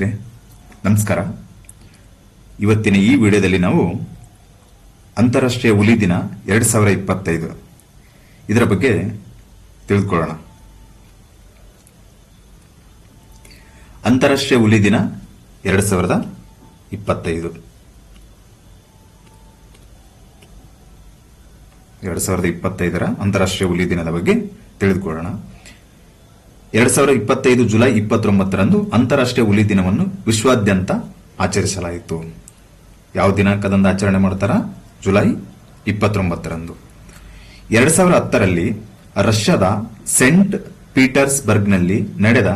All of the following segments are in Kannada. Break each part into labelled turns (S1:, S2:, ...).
S1: ಸ್ನೇಹಿತರೆ, ನಮಸ್ಕಾರ. ಇವತ್ತಿನ ಈ ವಿಡಿಯೋದಲ್ಲಿ ನಾವು ಅಂತಾರಾಷ್ಟ್ರೀಯ ಹುಲಿ ದಿನ ಎರಡು ಸಾವಿರ ಇಪ್ಪತ್ತೈದು. ಇದರ ಬಗ್ಗೆ ತಿಳಿದುಕೊಳ್ಳೋಣ ಅಂತಾರಾಷ್ಟ್ರೀಯ ಹುಲಿ ದಿನ ಎರಡು ಸಾವಿರದ ಇಪ್ಪತ್ತೈದು. ಎರಡು ಸಾವಿರದ ಇಪ್ಪತ್ತೈದರ ಅಂತಾರಾಷ್ಟ್ರೀಯ ಹುಲಿ ದಿನದ ಬಗ್ಗೆ ತಿಳಿದುಕೊಳ್ಳೋಣ. ಎರಡ್ ಸಾವಿರದ ಇಪ್ಪತ್ತೈದು ಜುಲೈ ಇಪ್ಪತ್ತೊಂಬತ್ತರಂದು ಅಂತಾರಾಷ್ಟ್ರೀಯ ಹುಲಿ ದಿನವನ್ನು ವಿಶ್ವಾದ್ಯಂತ ಆಚರಿಸಲಾಯಿತು. ಯಾವ ದಿನಾಂಕದಂದು ಆಚರಣೆ ಮಾಡ್ತಾರ? ಜುಲೈ ಇಪ್ಪತ್ತೊಂಬತ್ತರಂದು. ಎರಡ್ ಸಾವಿರದ ಹತ್ತರಲ್ಲಿ ರಷ್ಯಾದ ಸೆಂಟ್ ಪೀಟರ್ಸ್ಬರ್ಗ್ನಲ್ಲಿ ನಡೆದ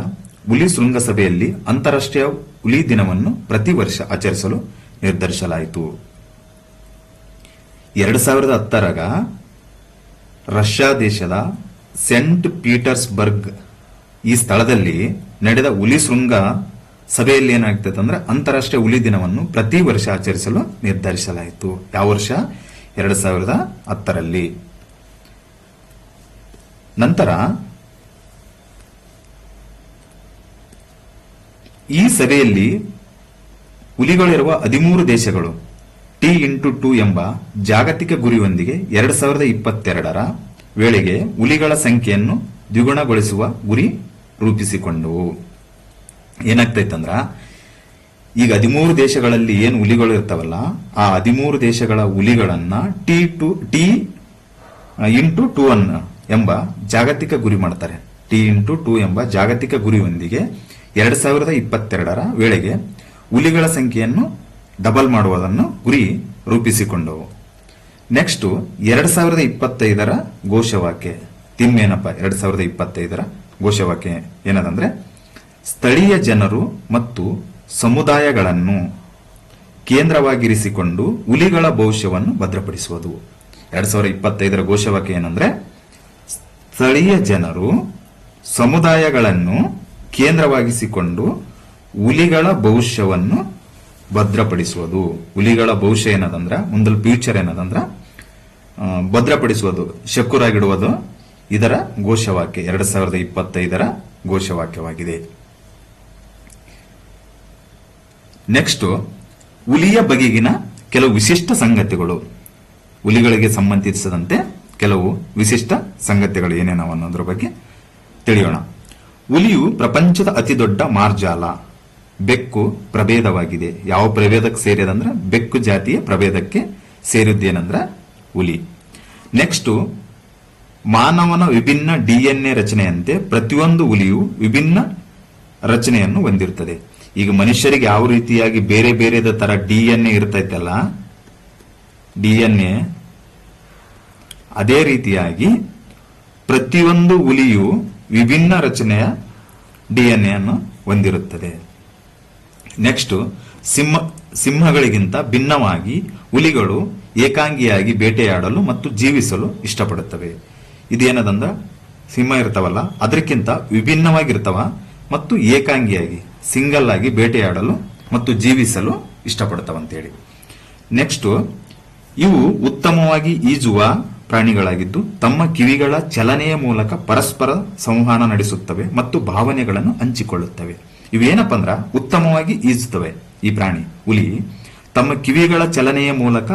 S1: ಹುಲಿ ಶೃಂಗಸಭೆಯಲ್ಲಿ ಅಂತಾರಾಷ್ಟ್ರೀಯ ಹುಲಿ ದಿನವನ್ನು ಪ್ರತಿ ವರ್ಷ ಆಚರಿಸಲು ನಿರ್ಧರಿಸಲಾಯಿತು. ಎರಡ್ ಸಾವಿರದ ಹತ್ತರಾಗ ರಷ್ಯಾ ದೇಶದ ಸೆಂಟ್ ಪೀಟರ್ಸ್ಬರ್ಗ್ ಈ ಸ್ಥಳದಲ್ಲಿ ನಡೆದ ಹುಲಿ ಶೃಂಗ ಸಭೆಯಲ್ಲಿ ಏನಾಗ್ತದೆ ಅಂದ್ರೆ ಅಂತಾರಾಷ್ಟ್ರೀಯ ಹುಲಿ ದಿನವನ್ನು ಪ್ರತಿ ವರ್ಷ ಆಚರಿಸಲು ನಿರ್ಧರಿಸಲಾಯಿತು. ಯಾವ ವರ್ಷ? ಎರಡ್ ಸಾವಿರದ ಹತ್ತರಲ್ಲಿ. ನಂತರ ಈ ಸಭೆಯಲ್ಲಿ ಹುಲಿಗಳಿರುವ ಹದಿಮೂರು ದೇಶಗಳು, ಟಿ ಇಂಟು ಟು ಎಂಬ ಜಾಗತಿಕ ಗುರಿಯೊಂದಿಗೆ ಎರಡ್ ಸಾವಿರದ ಇಪ್ಪತ್ತೆರಡರ ವೇಳೆಗೆ ಹುಲಿಗಳ ಸಂಖ್ಯೆಯನ್ನು ದ್ವಿಗುಣಗೊಳಿಸುವ ಗುರಿ ರೂಪಿಸಿಕೊಂಡವು ಏನಾಗ್ತೈತಂದ್ರ, ಈಗ ಹದಿಮೂರು ದೇಶಗಳಲ್ಲಿ ಏನು ಹುಲಿಗಳು ಇರ್ತಾವಲ್ಲ, ಆ ಹದಿಮೂರು ದೇಶಗಳ ಹುಲಿಗಳನ್ನ T two T into two ಅನ್ ಎಂಬ ಜಾಗತಿಕ ಗುರಿ ಮಾಡ್ತಾರೆ. ಟಿ ಇಂಟು ಟು ಎಂಬ ಜಾಗತಿಕ ಗುರಿಯೊಂದಿಗೆ ಎರಡ್ ಸಾವಿರದ ಇಪ್ಪತ್ತೆರಡರ ವೇಳೆಗೆ ಹುಲಿಗಳ ಸಂಖ್ಯೆಯನ್ನು ಡಬಲ್ ಮಾಡುವುದನ್ನು ಗುರಿ ರೂಪಿಸಿಕೊಂಡವು. ನೆಕ್ಸ್ಟ್ ಎರಡ್ ಸಾವಿರದ ಇಪ್ಪತ್ತೈದರ ಘೋಷವಾಕ್ಯ. ತಿಮ್ಮೇನಪ್ಪ ಏನಪ್ಪ ಎರಡ್ ಸಾವಿರದ ಇಪ್ಪತ್ತೈದರ ಘೋಷವಾಕ್ಯ ಏನದಂದ್ರೆ, ಸ್ಥಳೀಯ ಜನರು ಮತ್ತು ಸಮುದಾಯಗಳನ್ನು ಕೇಂದ್ರವಾಗಿರಿಸಿಕೊಂಡು ಹುಲಿಗಳ ಭವಿಷ್ಯವನ್ನು ಭದ್ರಪಡಿಸುವುದು. ಎರಡ್ ಸಾವಿರದ ಇಪ್ಪತ್ತೈದರ ಘೋಷವಾಕ್ಯ ಏನಂದ್ರೆ, ಸ್ಥಳೀಯ ಜನರು ಸಮುದಾಯಗಳನ್ನು ಕೇಂದ್ರವಾಗಿಸಿಕೊಂಡು ಹುಲಿಗಳ ಭವಿಷ್ಯವನ್ನು ಭದ್ರಪಡಿಸುವುದು. ಹುಲಿಗಳ ಭವಿಷ್ಯ ಏನದಂದ್ರ, ಮುಂದಲ್ ಫ್ಯೂಚರ್ ಏನದಂದ್ರ ಭದ್ರಪಡಿಸುವುದು ಸೆಕ್ಯೂರ್ ಆಗಿಡುವುದು ಇದರ ಘೋಷವಾಕ್ಯ ಎರಡು ಸಾವಿರದ ಇಪ್ಪತ್ತೈದರ ಘೋಷವಾಕ್ಯವಾಗಿದೆ. ನೆಕ್ಸ್ಟ್ ಹುಲಿಯ ಬಗೆಗಿನ ಕೆಲವು ವಿಶಿಷ್ಟ ಸಂಗತಿಗಳು. ಹುಲಿಗಳಿಗೆ ಸಂಬಂಧಿಸಿದಂತೆ ಕೆಲವು ವಿಶಿಷ್ಟ ಸಂಗತಿಗಳು ಏನೇನವ ಅನ್ನೋದ್ರ ಬಗ್ಗೆ ತಿಳಿಯೋಣ. ಹುಲಿಯು ಪ್ರಪಂಚದ ಅತಿ ದೊಡ್ಡ ಮಾರ್ಜಾಲ. ಬೆಕ್ಕು ಪ್ರಭೇದವಾಗಿದೆ. ಯಾವ ಪ್ರಭೇದಕ್ಕೆ ಸೇರಿದಂದ್ರೆ ಬೆಕ್ಕು ಜಾತಿಯ ಪ್ರಭೇದಕ್ಕೆ ಸೇರಿದ್ದೇನೆಂದ್ರೆ ಹುಲಿ. ನೆಕ್ಸ್ಟ್ ಮಾನವನ ವಿಭಿನ್ನ ಡಿಎನ್ಎ ರಚನೆಯಂತೆ ಪ್ರತಿಯೊಂದು ಹುಲಿಯು ವಿಭಿನ್ನ ರಚನೆಯನ್ನು ಹೊಂದಿರುತ್ತದೆ. ಈಗ ಮನುಷ್ಯರಿಗೆ ಯಾವ ರೀತಿಯಾಗಿ ಬೇರೆ ಬೇರೆದ ತರ ಡಿಎನ್ಎ ಇರ್ತೈತಲ್ಲ, ಡಿಎನ್ಎ ಅದೇ ರೀತಿಯಾಗಿ ಪ್ರತಿಯೊಂದು ಹುಲಿಯು ವಿಭಿನ್ನ ರಚನೆಯ ಡಿಎನ್ಎ ಅನ್ನು ಹೊಂದಿರುತ್ತದೆ. ನೆಕ್ಸ್ಟ್ ಸಿಂಹ, ಸಿಂಹಗಳಿಗಿಂತ ಭಿನ್ನವಾಗಿ ಹುಲಿಗಳು ಏಕಾಂಗಿಯಾಗಿ ಬೇಟೆಯಾಡಲು ಮತ್ತು ಜೀವಿಸಲು ಇಷ್ಟಪಡುತ್ತವೆ. ಇದೇನದಂದ್ರ ಸಿಂಹ ಇರ್ತಾವಲ್ಲ, ಅದಕ್ಕಿಂತ ವಿಭಿನ್ನವಾಗಿರ್ತಾವ ಮತ್ತು ಏಕಾಂಗಿಯಾಗಿ, ಸಿಂಗಲ್ ಆಗಿ ಬೇಟೆಯಾಡಲು ಮತ್ತು ಜೀವಿಸಲು ಇಷ್ಟಪಡ್ತಾವಂತೇಳಿ. ನೆಕ್ಸ್ಟ್ ಇವು ಉತ್ತಮವಾಗಿ ಈಜುವ ಪ್ರಾಣಿಗಳಾಗಿದ್ದು ತಮ್ಮ ಕಿವಿಗಳ ಚಲನೆಯ ಮೂಲಕ ಪರಸ್ಪರ ಸಂವಹನ ನಡೆಸುತ್ತವೆ ಮತ್ತು ಭಾವನೆಗಳನ್ನು ಹಂಚಿಕೊಳ್ಳುತ್ತವೆ. ಇವೇನಪ್ಪ ಅಂದ್ರ ಉತ್ತಮವಾಗಿ ಈಜುತ್ತವೆ ಈ ಪ್ರಾಣಿ, ಹುಲಿ, ತಮ್ಮ ಕಿವಿಗಳ ಚಲನೆಯ ಮೂಲಕ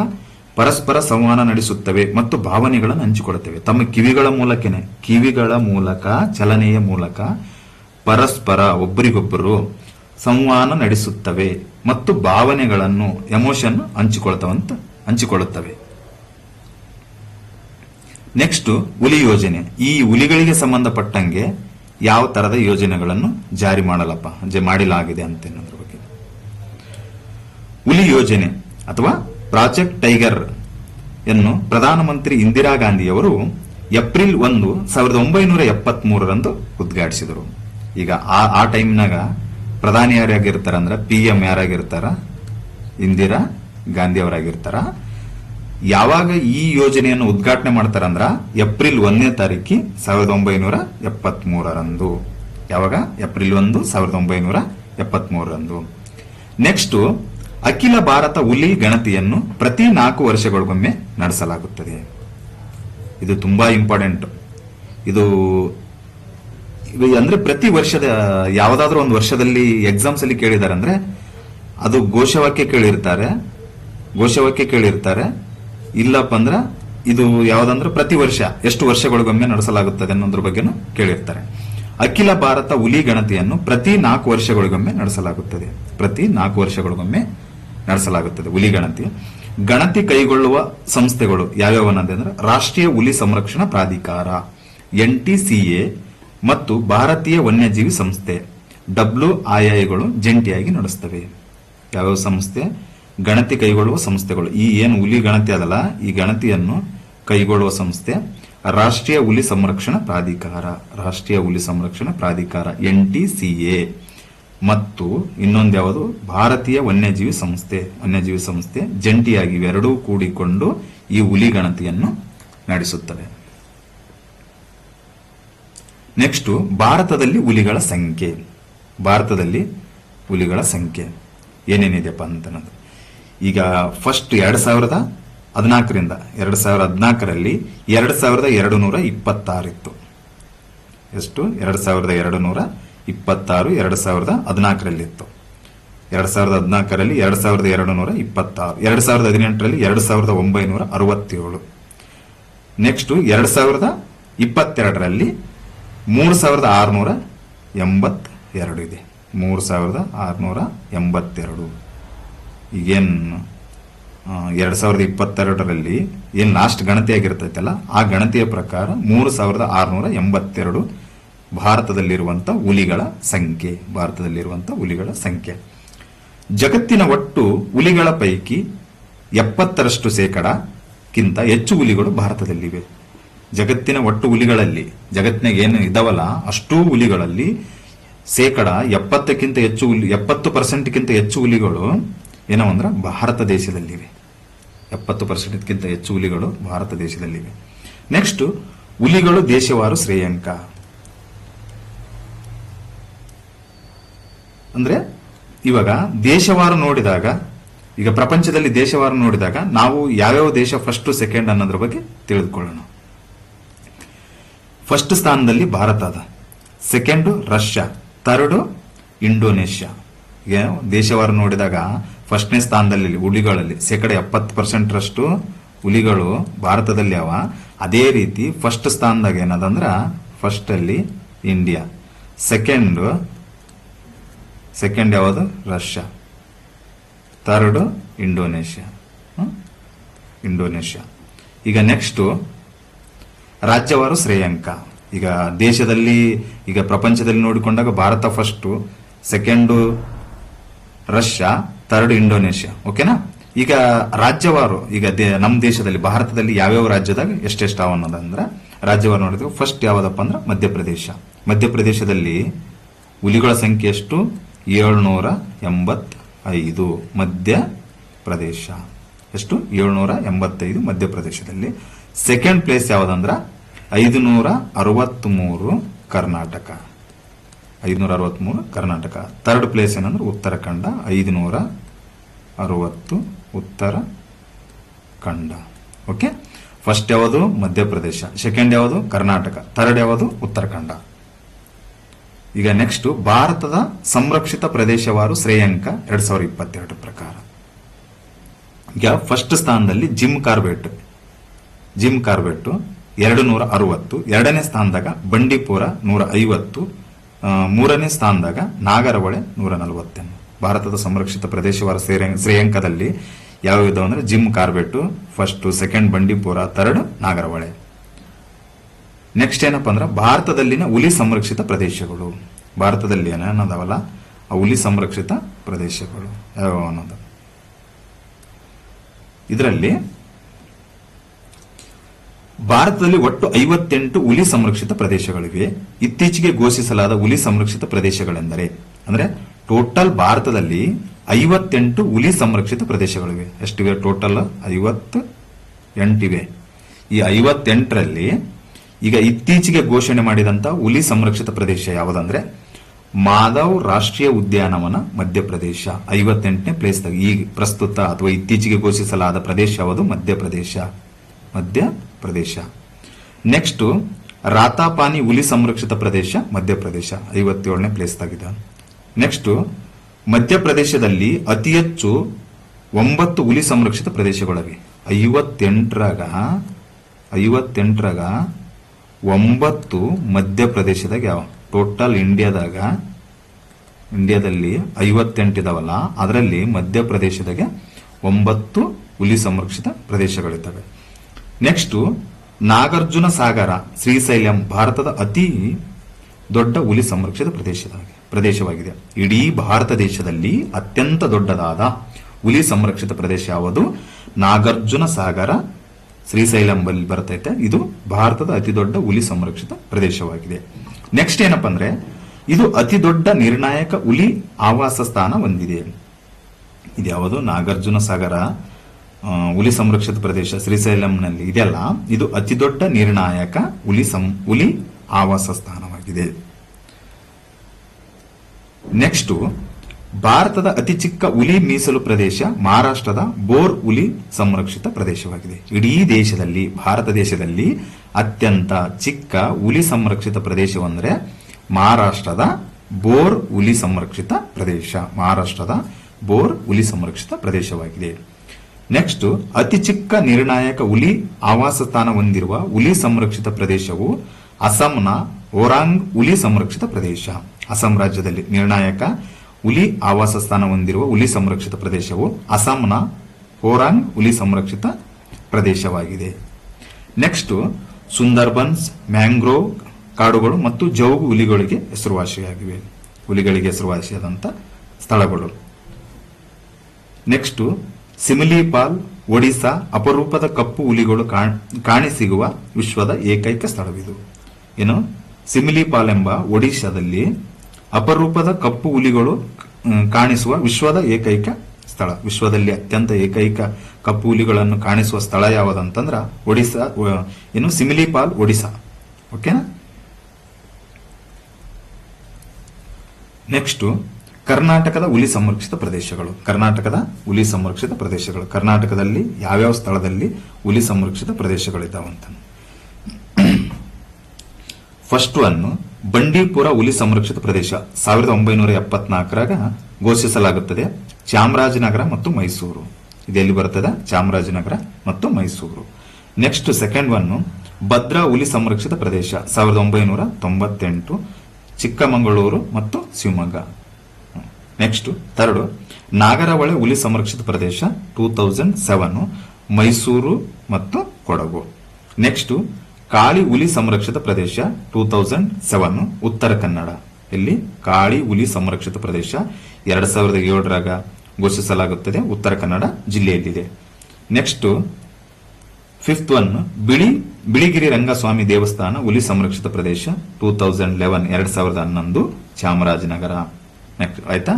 S1: ಪರಸ್ಪರ ಸಂವಹನ ನಡೆಸುತ್ತವೆ ಮತ್ತು ಭಾವನೆಗಳನ್ನು ಹಂಚಿಕೊಳ್ಳುತ್ತವೆ. ತಮ್ಮ ಕಿವಿಗಳ ಮೂಲಕನೇ. ಕಿವಿಗಳ ಮೂಲಕ, ಚಲನೆಯ ಮೂಲಕ ಪರಸ್ಪರ ಒಬ್ಬರಿಗೊಬ್ಬರು ಸಂವಹನ ನಡೆಸುತ್ತವೆ ಮತ್ತು ಭಾವನೆಗಳನ್ನು ಎಮೋಷನ್ ಹಂಚಿಕೊಳ್ತವಂತ, ಹಂಚಿಕೊಳ್ಳುತ್ತವೆ. ನೆಕ್ಸ್ಟ್ ಹುಲಿ ಯೋಜನೆ. ಈ ಹುಲಿಗಳಿಗೆ ಸಂಬಂಧಪಟ್ಟಂಗೆ ಯಾವ ತರದ ಯೋಜನೆಗಳನ್ನು ಜಾರಿ ಮಾಡಲಪ್ಪ ಮಾಡಿಲಾಗಿದೆ ಅಂತ ಬಗ್ಗೆ. ಹುಲಿ ಯೋಜನೆ ಅಥವಾ ಪ್ರಾಜೆಕ್ಟ್ ಟೈಗರ್ ಯನ್ನು ಪ್ರಧಾನಮಂತ್ರಿ ಇಂದಿರಾ ಗಾಂಧಿಯವರು ಏಪ್ರಿಲ್ ಒಂದು ಸಾವಿರದ ಒಂಬೈನೂರ ಎಪ್ಪತ್ತ್ ಮೂರರಂದು ಉದ್ಘಾಟಿಸಿದರು. ಈಗ ಆ ಆ ಟೈಮ್ನಾಗ ಪ್ರಧಾನಿ ಯಾರಾಗಿರ್ತಾರ ಅಂದ್ರೆ ಪಿ ಎಂ ಯಾರಾಗಿರ್ತಾರ? ಇಂದಿರಾ ಗಾಂಧಿ ಅವರಾಗಿರ್ತಾರ. ಯಾವಾಗ ಈ ಯೋಜನೆಯನ್ನು ಉದ್ಘಾಟನೆ ಮಾಡ್ತಾರಂದ್ರ ಏಪ್ರಿಲ್ ಒಂದನೇ ತಾರೀಕಿ ಸಾವಿರದ ಒಂಬೈನೂರ ಎಪ್ಪತ್ತ್ ಮೂರರಂದು ಯಾವಾಗ? ಏಪ್ರಿಲ್ ಒಂದು ಸಾವಿರದ ಒಂಬೈನೂರ ಎಪ್ಪತ್ತ್ ಮೂರರಂದು ನೆಕ್ಸ್ಟ್ ಅಖಿಲ ಭಾರತ ಹುಲಿ ಗಣತಿಯನ್ನು ಪ್ರತಿ ನಾಲ್ಕು ವರ್ಷಗಳಿಗೊಮ್ಮೆ ನಡೆಸಲಾಗುತ್ತದೆ. ಇದು ತುಂಬಾ ಇಂಪಾರ್ಟೆಂಟ್ ಇದು ಅಂದ್ರೆ ಪ್ರತಿ ವರ್ಷದ ಯಾವ್ದಾದ್ರು ಒಂದು ವರ್ಷದಲ್ಲಿ ಎಕ್ಸಾಮ್ಸ್ ಅಲ್ಲಿ ಕೇಳಿದಾರೆ ಅಂದ್ರೆ ಅದು ಘೋಷವಾಕ್ಯ ಕೇಳಿರ್ತಾರೆ ಘೋಷವಾಕ್ಯ ಕೇಳಿರ್ತಾರೆ. ಇಲ್ಲಪ್ಪ ಅಂದ್ರೆ ಇದು ಯಾವ್ದಂದ್ರೆ ಪ್ರತಿ ವರ್ಷ ಎಷ್ಟು ವರ್ಷಗಳಿಗೊಮ್ಮೆ ನಡೆಸಲಾಗುತ್ತದೆ ಅನ್ನೋದ್ರ ಬಗ್ಗೆನೂ ಕೇಳಿರ್ತಾರೆ. ಅಖಿಲ ಭಾರತ ಹುಲಿ ಗಣತಿಯನ್ನು ಪ್ರತಿ ನಾಲ್ಕು ವರ್ಷಗಳಿಗೊಮ್ಮೆ ನಡೆಸಲಾಗುತ್ತದೆ. ಪ್ರತಿ ನಾಲ್ಕು ವರ್ಷಗಳಿಗೊಮ್ಮೆ ನಡೆಸಲಾಗುತ್ತದೆ. ಹುಲಿ ಗಣತಿ. ಗಣತಿ ಕೈಗೊಳ್ಳುವ ಸಂಸ್ಥೆಗಳು ಯಾವ್ಯಾವ ಅನ್ನೋದಂದ್ರೆ ರಾಷ್ಟ್ರೀಯ ಹುಲಿ ಸಂರಕ್ಷಣಾ ಪ್ರಾಧಿಕಾರ, ಎನ್ ಮತ್ತು ಭಾರತೀಯ ವನ್ಯಜೀವಿ ಸಂಸ್ಥೆ, ಡಬ್ಲ್ಯೂ ಐಗಳು ಜಂಟಿಯಾಗಿ ನಡೆಸ್ತವೆ. ಯಾವ್ಯಾವ ಸಂಸ್ಥೆ? ಗಣತಿ ಕೈಗೊಳ್ಳುವ ಸಂಸ್ಥೆಗಳು. ಈ ಏನು ಹುಲಿ ಗಣತಿ ಅದಲ್ಲ, ಈ ಗಣತಿಯನ್ನು ಕೈಗೊಳ್ಳುವ ಸಂಸ್ಥೆ ರಾಷ್ಟ್ರೀಯ ಹುಲಿ ಸಂರಕ್ಷಣಾ ಪ್ರಾಧಿಕಾರ. ರಾಷ್ಟ್ರೀಯ ಹುಲಿ ಸಂರಕ್ಷಣಾ ಪ್ರಾಧಿಕಾರ ಎನ್ಟಿಸಿಎ ಮತ್ತು ಇನ್ನೊಂದು ಯಾವುದು? ಭಾರತೀಯ ವನ್ಯಜೀವಿ ಸಂಸ್ಥೆ. ವನ್ಯಜೀವಿ ಸಂಸ್ಥೆ ಜಂಟಿಯಾಗಿ ಇವೆರಡೂ ಕೂಡಿಕೊಂಡು ಈ ಹುಲಿ ಗಣತಿಯನ್ನು ನಡೆಸುತ್ತವೆ ನೆಕ್ಸ್ಟ್, ಭಾರತದಲ್ಲಿ ಹುಲಿಗಳ ಸಂಖ್ಯೆ. ಭಾರತದಲ್ಲಿ ಹುಲಿಗಳ ಸಂಖ್ಯೆ. ಏನೇನಿದೆಪ್ಪ ಅಂತ ಅನ್ನೋದು ಈಗ ಫಸ್ಟ್ ಎರಡ್ ಸಾವಿರದ ಹದಿನಾಲ್ಕರಿಂದ, ಎರಡ್ ಸಾವಿರದ ಹದಿನಾಲ್ಕರಲ್ಲಿ ಎರಡ್ ಸಾವಿರದ ಎರಡು ನೂರ ಇಪ್ಪತ್ತಾರಿತ್ತು. ಎಷ್ಟು? ಎರಡ್ ಸಾವಿರದ ಎರಡು ನೂರ ಇಪ್ಪತ್ತಾರು ಎರಡ್ ಸಾವಿರದ ಹದಿನಾಲ್ಕರಲ್ಲಿ ಇತ್ತು ಎರಡ್ ಸಾವಿರದ ಹದಿನಾಲ್ಕರಲ್ಲಿ ಎರಡ್ ಸಾವಿರದ ಎರಡು ನೂರ ಇಪ್ಪತ್ತಾರು. ಎರಡ್ ಸಾವಿರದ ಹದಿನೆಂಟರಲ್ಲಿ ಎರಡ್ ಸಾವಿರದ ಒಂಬೈನೂರ ಅರವತ್ತೇಳು. ನೆಕ್ಸ್ಟ್ ಎರಡ್ ಸಾವಿರದ ಇಪ್ಪತ್ತೆರಡರಲ್ಲಿ ಮೂರು ಸಾವಿರದ ಆರುನೂರ ಎಂಬತ್ತೆರಡು ಇದೆ. ಮೂರು ಸಾವಿರದ ಆರುನೂರ ಎಂಬತ್ತೆರಡು. ಈಗೇನು ಎರಡು ಸಾವಿರದ ಇಪ್ಪತ್ತೆರಡರಲ್ಲಿ ಏನು ಲಾಸ್ಟ್ ಗಣತಿಯಾಗಿರ್ತೈತಲ್ಲ, ಆ ಗಣತಿಯ ಪ್ರಕಾರ ಮೂರು ಸಾವಿರದ ಆರುನೂರ ಎಂಬತ್ತೆರಡು ಭಾರತದಲ್ಲಿರುವಂಥ ಹುಲಿಗಳ ಸಂಖ್ಯೆ, ಭಾರತದಲ್ಲಿರುವಂಥ ಹುಲಿಗಳ ಸಂಖ್ಯೆ. ಜಗತ್ತಿನ ಒಟ್ಟು ಹುಲಿಗಳ ಪೈಕಿ ಎಪ್ಪತ್ತರಷ್ಟು ಶೇಕಡಕ್ಕಿಂತ ಹೆಚ್ಚು ಹುಲಿಗಳು ಭಾರತದಲ್ಲಿವೆ. ಜಗತ್ತಿನ ಒಟ್ಟು ಹುಲಿಗಳಲ್ಲಿ, ಜಗತ್ತಿನಾಗ ಏನು ಇದಾವಲ್ಲ, ಅಷ್ಟೂ ಹುಲಿಗಳಲ್ಲಿ ಶೇಕಡ ಎಪ್ಪತ್ತಕ್ಕಿಂತ ಹೆಚ್ಚು ಹುಲಿ, ಎಪ್ಪತ್ತು ಪರ್ಸೆಂಟ್ಗಿಂತ ಹೆಚ್ಚು ಹುಲಿಗಳು ಏನೋ ಅಂದ್ರೆ ಭಾರತ ದೇಶದಲ್ಲಿವೆ. ಎಪ್ಪತ್ತು ಪರ್ಸೆಂಟ್ಗಿಂತ ಹೆಚ್ಚು ಹುಲಿಗಳು ಭಾರತ ದೇಶದಲ್ಲಿವೆ. ನೆಕ್ಸ್ಟ್ ಹುಲಿಗಳು ದೇಶವಾರು ಶ್ರೇಯಾಂಕ. ಅಂದ್ರೆ ಇವಾಗ ದೇಶವಾರು ನೋಡಿದಾಗ, ಈಗ ಪ್ರಪಂಚದಲ್ಲಿ ದೇಶವಾರು ನೋಡಿದಾಗ ನಾವು ಯಾವ್ಯಾವ ದೇಶ ಫಸ್ಟ್ ಸೆಕೆಂಡ್ ಅನ್ನೋದ್ರ ಬಗ್ಗೆ ತಿಳಿದುಕೊಳ್ಳೋಣ. ಫಸ್ಟ್ ಸ್ಥಾನದಲ್ಲಿ ಭಾರತ ಅದ. ಸೆಕೆಂಡ್ ರಷ್ಯಾ ಥರ್ಡ್ ಇಂಡೋನೇಷ್ಯಾ ಈಗ ದೇಶವಾರು ನೋಡಿದಾಗ ಫಸ್ಟ್ನೇ ಸ್ಥಾನದಲ್ಲಿ ಹುಲಿಗಳಲ್ಲಿ, ಶೇಕಡ ಎಪ್ಪತ್ತು ಪರ್ಸೆಂಟ್ ರಷ್ಟು ಹುಲಿಗಳು ಭಾರತದಲ್ಲಿ ಅವ. ಅದೇ ರೀತಿ ಫಸ್ಟ್ ಸ್ಥಾನದಾಗ ಏನದಂದ್ರ ಫಸ್ಟ್ ಅಲ್ಲಿ ಇಂಡಿಯಾ ಸೆಕೆಂಡ್ ಸೆಕೆಂಡ್ ಯಾವುದು? Russia third Indonesia? ಇಂಡೋನೇಷ್ಯಾ ಈಗ ನೆಕ್ಸ್ಟ್ ರಾಜ್ಯವಾರು ಶ್ರೇಯಾಂಕ. ಈಗ ದೇಶದಲ್ಲಿ, ಈಗ ಪ್ರಪಂಚದಲ್ಲಿ ನೋಡಿಕೊಂಡಾಗ Bharat first second Russia third Indonesia ಓಕೆನಾ ಈಗ ರಾಜ್ಯವಾರು, ಈಗ ನಮ್ಮ ದೇಶದಲ್ಲಿ, ಭಾರತದಲ್ಲಿ ಯಾವ್ಯಾವ ರಾಜ್ಯದಾಗ ಎಷ್ಟೆಷ್ಟು ಅವ ಅನ್ನೋದಂದ್ರೆ ರಾಜ್ಯವಾರು ನೋಡಿದ್ರೆ ಫಸ್ಟ್ ಯಾವ್ದಪ್ಪ ಅಂದ್ರೆ ಮಧ್ಯಪ್ರದೇಶ. ಮಧ್ಯಪ್ರದೇಶದಲ್ಲಿ ಹುಲಿಗಳ ಸಂಖ್ಯೆ ಎಷ್ಟು? ಏಳ್ನೂರ ಎಂಬತ್ತೈದು ಮಧ್ಯ ಪ್ರದೇಶ. ಎಷ್ಟು? ಏಳ್ನೂರ ಎಂಬತ್ತೈದು ಮಧ್ಯಪ್ರದೇಶದಲ್ಲಿ ಸೆಕೆಂಡ್ ಪ್ಲೇಸ್ ಯಾವ್ದಂದ್ರ? ಐದುನೂರ ಅರವತ್ತ್ಮೂರು ಕರ್ನಾಟಕ. ಐದುನೂರ ಅರವತ್ತ್ಮೂರು ಕರ್ನಾಟಕ. ಥರ್ಡ್ ಪ್ಲೇಸ್ ಏನಂದ್ರೆ? ಉತ್ತರಾಖಂಡ. ಐದುನೂರ ಅರವತ್ತು ಉತ್ತರ ಖಂಡ. ಓಕೆ ಫಸ್ಟ್ ಯಾವುದು? ಮಧ್ಯಪ್ರದೇಶ ಸೆಕೆಂಡ್ ಯಾವುದು? ಕರ್ನಾಟಕ. ಥರ್ಡ್ ಯಾವುದು? ಉತ್ತರಾಖಂಡ. ಈಗ ನೆಕ್ಸ್ಟ್ ಭಾರತದ ಸಂರಕ್ಷಿತ ಪ್ರದೇಶವಾರು ಶ್ರೇಯಾಂಕ ಎರಡ್ ಸಾವಿರದ ಇಪ್ಪತ್ತೆರಡು ಪ್ರಕಾರ. ಈಗ ಫಸ್ಟ್ ಸ್ಥಾನದಲ್ಲಿ ಜಿಮ್ ಕಾರ್ಬೆಟ್. ಜಿಮ್ ಕಾರ್ಬೆಟ್ ಎರಡು ನೂರ ಅರವತ್ತು, ಎರಡನೇ ಸ್ಥಾನದಾಗ ಬಂಡೀಪುರ ನೂರ ಐವತ್ತು ಮೂರನೇ ಸ್ಥಾನದಾಗ ನಾಗರಹೊಳೆ ನೂರ ನಲವತ್ತೆಂಟು ಭಾರತದ ಸಂರಕ್ಷಿತ ಪ್ರದೇಶವಾರ ಶ್ರೇಯ- ಶ್ರೇಯಾಂಕದಲ್ಲಿ ಯಾವ ಅಂದ್ರೆ Jim Corbett first second Bandipur third Nagarhole next ಏನಪ್ಪ ಅಂದ್ರೆ ಭಾರತದಲ್ಲಿನ ಹುಲಿ ಸಂರಕ್ಷಿತ ಪ್ರದೇಶಗಳು. ಭಾರತದಲ್ಲಿ ಏನದಾವಲ್ಲ ಆ ಹುಲಿ ಸಂರಕ್ಷಿತ ಪ್ರದೇಶಗಳು. ಯಾವ ಅನ್ನೋದು? ಇದರಲ್ಲಿ ಭಾರತದಲ್ಲಿ ಒಟ್ಟು ಐವತ್ತೆಂಟು ಹುಲಿ ಸಂರಕ್ಷಿತ ಪ್ರದೇಶಗಳಿವೆ. ಇತ್ತೀಚೆಗೆ ಘೋಷಿಸಲಾದ ಹುಲಿ ಸಂರಕ್ಷಿತ ಪ್ರದೇಶಗಳೆಂದರೆ, ಅಂದ್ರೆ ಟೋಟಲ್ ಭಾರತದಲ್ಲಿ ಐವತ್ತೆಂಟು ಹುಲಿ ಸಂರಕ್ಷಿತ ಪ್ರದೇಶಗಳಿವೆ. ಎಷ್ಟಿವೆ ಟೋಟಲ್? ಐವತ್ತು ಎಂಟಿವೆ ಈ ಐವತ್ತೆಂಟರಲ್ಲಿ ಈಗ ಇತ್ತೀಚೆಗೆ ಘೋಷಣೆ ಮಾಡಿದಂತ ಹುಲಿ ಸಂರಕ್ಷಿತ ಪ್ರದೇಶ ಯಾವುದಂದ್ರೆ ಮಾಧವ್ ರಾಷ್ಟ್ರೀಯ ಉದ್ಯಾನವನ ಮಧ್ಯಪ್ರದೇಶ. ಐವತ್ತೆಂಟನೇ ಪ್ಲೇಸ್ ಈ ಪ್ರಸ್ತುತ ಅಥವಾ ಇತ್ತೀಚೆಗೆ ಘೋಷಿಸಲಾದ ಪ್ರದೇಶ ಯಾವುದು? ಮಧ್ಯಪ್ರದೇಶ. ಮಧ್ಯಪ್ರದೇಶ. ನೆಕ್ಸ್ಟ್ ರಾತಾಪಾನಿ ಹುಲಿ ಸಂರಕ್ಷಿತ ಪ್ರದೇಶ ಮಧ್ಯಪ್ರದೇಶ. ಐವತ್ತೇಳನೇ ಪ್ಲೇಸ್ದಾಗಿದೆ ನೆಕ್ಸ್ಟ್ ಮಧ್ಯಪ್ರದೇಶದಲ್ಲಿ ಅತಿ ಹೆಚ್ಚು ಒಂಬತ್ತು ಹುಲಿ ಸಂರಕ್ಷಿತ ಪ್ರದೇಶಗಳಿವೆ ಐವತ್ತೆಂಟರಾಗ ಐವತ್ತೆಂಟರಾಗ ಒಂಬತ್ತು ಮಧ್ಯಪ್ರದೇಶದಾಗ ಯಾವ? ಟೋಟಲ್ ಇಂಡಿಯಾದಾಗ ಇಂಡಿಯಾದಲ್ಲಿ ಐವತ್ತೆಂಟು ಇದಾವಲ್ಲ, ಅದರಲ್ಲಿ ಮಧ್ಯಪ್ರದೇಶದಾಗೆ ಒಂಬತ್ತು ಹುಲಿ ಸಂರಕ್ಷಿತ ಪ್ರದೇಶಗಳಿದ್ದಾವೆ. ನೆಕ್ಸ್ಟ್ ನಾಗಾರ್ಜುನ ಸಾಗರ, ಶ್ರೀಶೈಲಂ ಭಾರತದ ಅತಿ ದೊಡ್ಡ ಹುಲಿ ಸಂರಕ್ಷಿತ ಪ್ರದೇಶದ ಪ್ರದೇಶವಾಗಿದೆ. ಇಡೀ ಭಾರತ ದೇಶದಲ್ಲಿ ಅತ್ಯಂತ ದೊಡ್ಡದಾದ ಹುಲಿ ಸಂರಕ್ಷಿತ ಪ್ರದೇಶ ಯಾವುದು? ನಾಗಾರ್ಜುನ ಸಾಗರ ಶ್ರೀಶೈಲಂ ಬಲ್ಲಿ ಬರ್ತೈತೆ. ಇದು ಭಾರತದ ಅತಿ ದೊಡ್ಡ ಹುಲಿ ಸಂರಕ್ಷಿತ ಪ್ರದೇಶವಾಗಿದೆ. ನೆಕ್ಸ್ಟ್ ಏನಪ್ಪ ಅಂದ್ರೆ, ಇದು ಅತಿ ದೊಡ್ಡ ನಿರ್ಣಾಯಕ ಹುಲಿ ಆವಾಸ ಸ್ಥಾನ ಹೊಂದಿದೆ. ಇದ್ಯಾವುದು ನಾಗಾರ್ಜುನ ಸಾಗರ ಹುಲಿ ಸಂರಕ್ಷಿತ ಪ್ರದೇಶ ಶ್ರೀಶೈಲಂನಲ್ಲಿ ಇದೆಲ್ಲ ಇದು ಅತಿ ದೊಡ್ಡ ನಿರ್ಣಾಯಕ ಹುಲಿ ಸಂ, ಹುಲಿ ಆವಾಸ ಸ್ಥಾನವಾಗಿದೆ. ನೆಕ್ಸ್ಟ್ ಭಾರತದ ಅತಿ ಚಿಕ್ಕ ಹುಲಿ ಮೀಸಲು ಪ್ರದೇಶ ಮಹಾರಾಷ್ಟ್ರದ ಬೋರ್ ಹುಲಿ ಸಂರಕ್ಷಿತ ಪ್ರದೇಶವಾಗಿದೆ. ಇಡೀ ದೇಶದಲ್ಲಿ, ಭಾರತ ದೇಶದಲ್ಲಿ ಅತ್ಯಂತ ಚಿಕ್ಕ ಹುಲಿ ಸಂರಕ್ಷಿತ ಪ್ರದೇಶವೆಂದರೆ ಮಹಾರಾಷ್ಟ್ರದ ಬೋರ್ ಹುಲಿ ಸಂರಕ್ಷಿತ ಪ್ರದೇಶ. ಮಹಾರಾಷ್ಟ್ರದ ಬೋರ್ ಹುಲಿ ಸಂರಕ್ಷಿತ ಪ್ರದೇಶವಾಗಿದೆ. ನೆಕ್ಸ್ಟ್ ಅತಿ ಚಿಕ್ಕ ನಿರ್ಣಾಯಕ ಹುಲಿ ಆವಾಸ ಸ್ಥಾನ ಹೊಂದಿರುವ ಹುಲಿ ಸಂರಕ್ಷಿತ ಪ್ರದೇಶವು ಅಸ್ಸಾಂನ ಓರಾಂಗ್ ಹುಲಿ ಸಂರಕ್ಷಿತ ಪ್ರದೇಶ. ಅಸ್ಸಾಂ ರಾಜ್ಯದಲ್ಲಿ ನಿರ್ಣಾಯಕ ಹುಲಿ ಆವಾಸ ಸ್ಥಾನ ಹೊಂದಿರುವ ಹುಲಿ ಸಂರಕ್ಷಿತ ಪ್ರದೇಶವು ಅಸ್ಸಾಂನ ಹೋರಾಂಗ್ ಹುಲಿ ಸಂರಕ್ಷಿತ ಪ್ರದೇಶವಾಗಿದೆ. ನೆಕ್ಸ್ಟ್ ಸುಂದರ್ಬನ್ಸ್, ಮ್ಯಾಂಗ್ರೋವ್ ಕಾಡುಗಳು ಮತ್ತು ಜೌಗು ಹುಲಿಗಳಿಗೆ ಹೆಸರುವಾಸಿಯಾಗಿವೆ. ಹುಲಿಗಳಿಗೆ ಹೆಸರುವಾಸಿಯಾದಂಥ ಸ್ಥಳಗಳು. ನೆಕ್ಸ್ಟ್ ಸಿಮಿಲಿಪಾಲ್ ಒಡಿಶಾ ಅಪರೂಪದ ಕಪ್ಪು ಹುಲಿಗಳು ಕಾಣ್- ಕಾಣಿಸಿಗುವ ವಿಶ್ವದ ಏಕೈಕ ಸ್ಥಳವಿದು. ಏನು? ಸಿಮಿಲಿಪಾಲ್ ಎಂಬ ಒಡಿಶಾದಲ್ಲಿ ಅಪರೂಪದ ಕಪ್ಪು ಹುಲಿಗಳು ಕಾಣಿಸುವ ವಿಶ್ವದ ಏಕೈಕ ಸ್ಥಳ. ವಿಶ್ವದಲ್ಲಿ ಅತ್ಯಂತ ಏಕೈಕ ಕಪ್ಪು ಹುಲಿಗಳನ್ನು ಕಾಣಿಸುವ ಸ್ಥಳ ಯಾವುದಂತಂದ್ರ ಒಡಿಸಾ ಏನು, ಸಿಮಿಲಿಪಾಲ್ ಒಡಿಸಾ ಓಕೆನಾ ನೆಕ್ಸ್ಟ್ ಕರ್ನಾಟಕದ ಹುಲಿ ಸಂರಕ್ಷಿತ ಪ್ರದೇಶಗಳು. ಕರ್ನಾಟಕದ ಹುಲಿ ಸಂರಕ್ಷಿತ ಪ್ರದೇಶಗಳು. ಕರ್ನಾಟಕದಲ್ಲಿ ಯಾವ್ಯಾವ ಸ್ಥಳದಲ್ಲಿ ಹುಲಿ ಸಂರಕ್ಷಿತ ಪ್ರದೇಶಗಳಿದ್ದಾವಂತ ಫಸ್ಟ್ ಒನ್ ಬಂಡೀಪುರ ಹುಲಿ ಸಂರಕ್ಷಿತ ಪ್ರದೇಶ. ಸಾವಿರದ ಒಂಬೈನೂರ ಎಪ್ಪತ್ನಾಲ್ಕರಾಗ ಘೋಷಿಸಲಾಗುತ್ತದೆ. ಚಾಮರಾಜನಗರ ಮತ್ತು ಮೈಸೂರು. ಇದೆಲ್ಲಿ ಬರ್ತದೆ ಚಾಮರಾಜನಗರ ಮತ್ತು Mysuru. Next second one Bhadra ಹುಲಿ ಸಂರಕ್ಷಿತ ಪ್ರದೇಶ. ಸಾವಿರದ ಒಂಬೈನೂರ ತೊಂಬತ್ತೆಂಟು, ಚಿಕ್ಕಮಗಳೂರು ಮತ್ತು ಶಿವಮೊಗ್ಗ. ನೆಕ್ಸ್ಟ್ ಥರ್ಡ್ ನಾಗರಹೊಳೆ ಹುಲಿ ಸಂರಕ್ಷಿತ ಪ್ರದೇಶ ಟೂ ತೌಸಂಡ್ ಸೆವೆನ್ ಮೈಸೂರು ಮತ್ತು ಕೊಡಗು. ನೆಕ್ಸ್ಟ್ ಕಾಳಿ ಹುಲಿ ಸಂರಕ್ಷಿತ ಪ್ರದೇಶ two thousand seven Uttara Kannada. ಇಲ್ಲಿ ಕಾಳಿ ಹುಲಿ ಸಂರಕ್ಷಿತ ಪ್ರದೇಶ ಎರಡ್ ಸಾವಿರದ ಏಳರಾಗ ಘೋಷಿಸಲಾಗುತ್ತದೆ, ಉತ್ತರ ಕನ್ನಡ ಜಿಲ್ಲೆಯಲ್ಲಿದೆ. ನೆಕ್ಸ್ಟ್ ಫಿಫ್ತ್ ಒನ್ ಬಿಳಿ, ಬಿಳಿಗಿರಿ ರಂಗಸ್ವಾಮಿ ದೇವಸ್ಥಾನ ಹುಲಿ ಸಂರಕ್ಷಿತ ಪ್ರದೇಶ ಟೂ ತೌಸಂಡ್ ಲೆವೆನ್ ಎರಡ್ ಸಾವಿರದ ಹನ್ನೊಂದು, ಚಾಮರಾಜನಗರ. ಆಯ್ತಾ?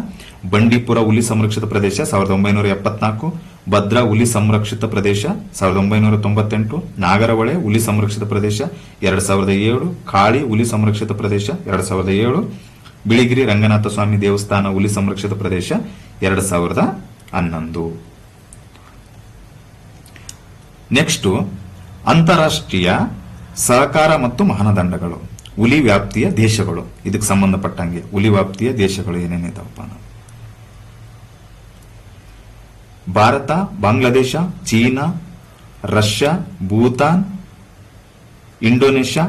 S1: ಬಂಡೀಪುರ ಹುಲಿ ಸಂರಕ್ಷಿತ ಪ್ರದೇಶ, ಸಾವಿರದ ಒಂಬೈನೂರ ಎಪ್ಪತ್ನಾಲ್ಕು ಭದ್ರಾ ಹುಲಿ ಸಂರಕ್ಷಿತ ಪ್ರದೇಶ, ಸಾವಿರದ ಒಂಬೈನೂರ ತೊಂಬತ್ತೆಂಟು ನಾಗರಹೊಳೆ ಹುಲಿ ಸಂರಕ್ಷಿತ ಪ್ರದೇಶ, ಎರಡ್ ಸಾವಿರದ ಏಳು, ಕಾಳಿ ಹುಲಿ ಸಂರಕ್ಷಿತ ಪ್ರದೇಶ, ಎರಡ್ ಸಾವಿರದ ಏಳು, ಬಿಳಿಗಿರಿ ರಂಗನಾಥ ಸ್ವಾಮಿ ದೇವಸ್ಥಾನ ಹುಲಿ ಸಂರಕ್ಷಿತ ಪ್ರದೇಶ, ಎರಡ್ ಸಾವಿರದ ಹನ್ನೊಂದು ನೆಕ್ಸ್ಟ್ ಅಂತಾರಾಷ್ಟ್ರೀಯ ಸಹಕಾರ ಮತ್ತು ಮಾನದಂಡಗಳು ಹುಲಿ ವ್ಯಾಪ್ತಿಯ ದೇಶಗಳು, ಇದಕ್ಕೆ ಸಂಬಂಧಪಟ್ಟಂಗೆ, ಹುಲಿ ವ್ಯಾಪ್ತಿಯ ದೇಶಗಳು ಏನೇನಿದಾವಪ್ಪ ಅನ್ನೋದು. Bharat, Bangladesh, China, Russia, Bhutan, Indonesia,